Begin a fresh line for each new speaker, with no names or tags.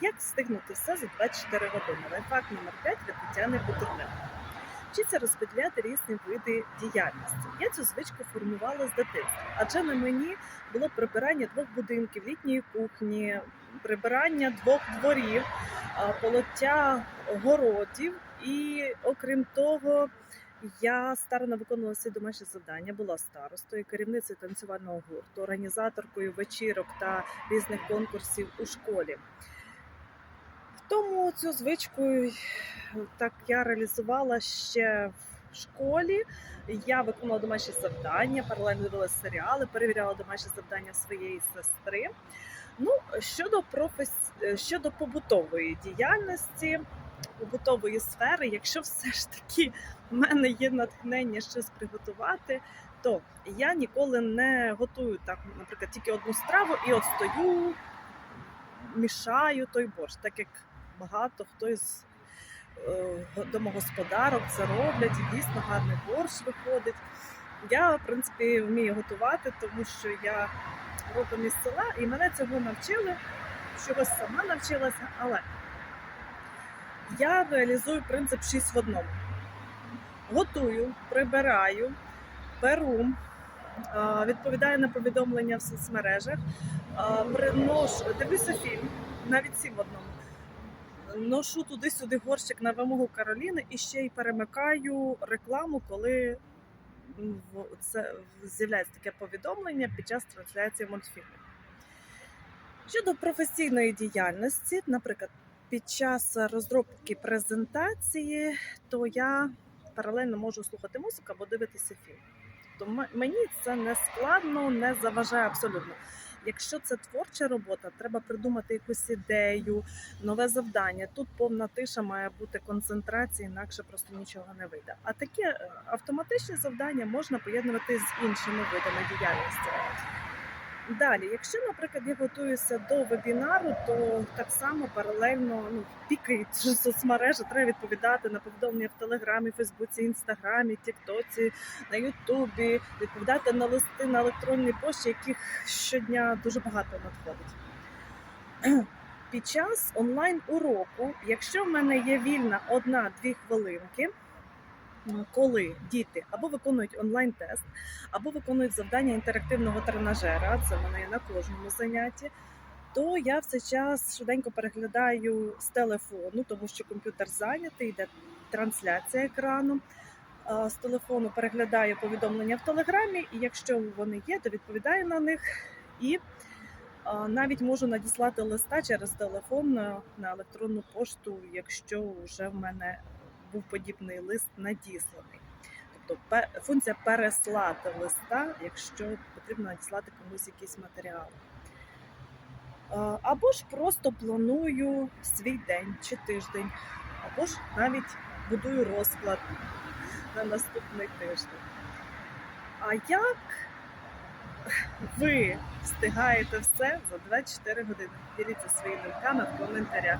Як встигнути все за 24 години? Лайфхак номер 5 від Тетяни Бутурненко. Вчиться розподіляти різні види діяльності. Я цю звичку формувала з дитинства, адже на мені було прибирання двох будинків, літньої кухні, прибирання двох дворів, полоття городів. І окрім того, я старано виконувала всі домашні завдання, була старостою, керівницею танцювального гурту, організаторкою вечірок та різних конкурсів у школі. Тому цю звичку так я реалізувала ще в школі. Я виконувала домашні завдання, паралельно дивилася серіали, перевіряла домашні завдання своєї сестри. Ну, щодо професі... щодо побутової діяльності, побутової сфери, якщо все ж таки в мене є натхнення щось приготувати, то я ніколи не готую так, наприклад, тільки одну страву і от стою, мішаю той борщ, так як багато хто із е, домогосподарок це роблять, і дійсно гарний борщ виходить. Я, в принципі, вмію готувати, тому що я родом із села, і мене цього навчили, чогось сама навчилася, але я реалізую принцип 6 в одному. Готую, прибираю, беру, відповідаю на повідомлення в соцмережах, приношу, дивлюся фільм, навіть сім в одному. Ношу туди-сюди горщик на вимогу Кароліни і ще й перемикаю рекламу, коли це з'являється таке повідомлення під час трансляції мультфільмів. Щодо професійної діяльності, наприклад, під час розробки презентації, то я паралельно можу слухати музику або дивитися фільм. Тобто мені це не складно, не заважає абсолютно. Якщо це творча робота, треба придумати якусь ідею, нове завдання. Тут повна тиша має бути концентрація, інакше просто нічого не вийде. А таке автоматичне завдання можна поєднувати з іншими видами діяльності. Далі, якщо, наприклад, я готуюся до вебінару, то так само паралельно ну, пікають соцмережі, треба відповідати на повідомлення в Телеграмі, Фейсбуці, Інстаграмі, Тіктоці, на Ютубі, відповідати на листи на електронній пошті, яких щодня дуже багато надходить. Під час онлайн уроку, якщо в мене є вільна одна-дві хвилинки, коли діти або виконують онлайн-тест, або виконують завдання інтерактивного тренажера, це в мене на кожному занятті, то я в цей час швиденько переглядаю з телефону, тому що комп'ютер зайнятий, йде трансляція екрану. З телефону переглядаю повідомлення в телеграмі, і якщо вони є, то відповідаю на них. І навіть можу надіслати листа через телефон на електронну пошту, якщо вже в мене був подібний лист надісланий. Тобто функція переслати листа, якщо потрібно надіслати комусь якийсь матеріал. Або ж просто планую свій день чи тиждень, або ж навіть будую розклад на наступний тиждень. А як ви встигаєте все за 24 години? Діліться своїми думками в коментарях.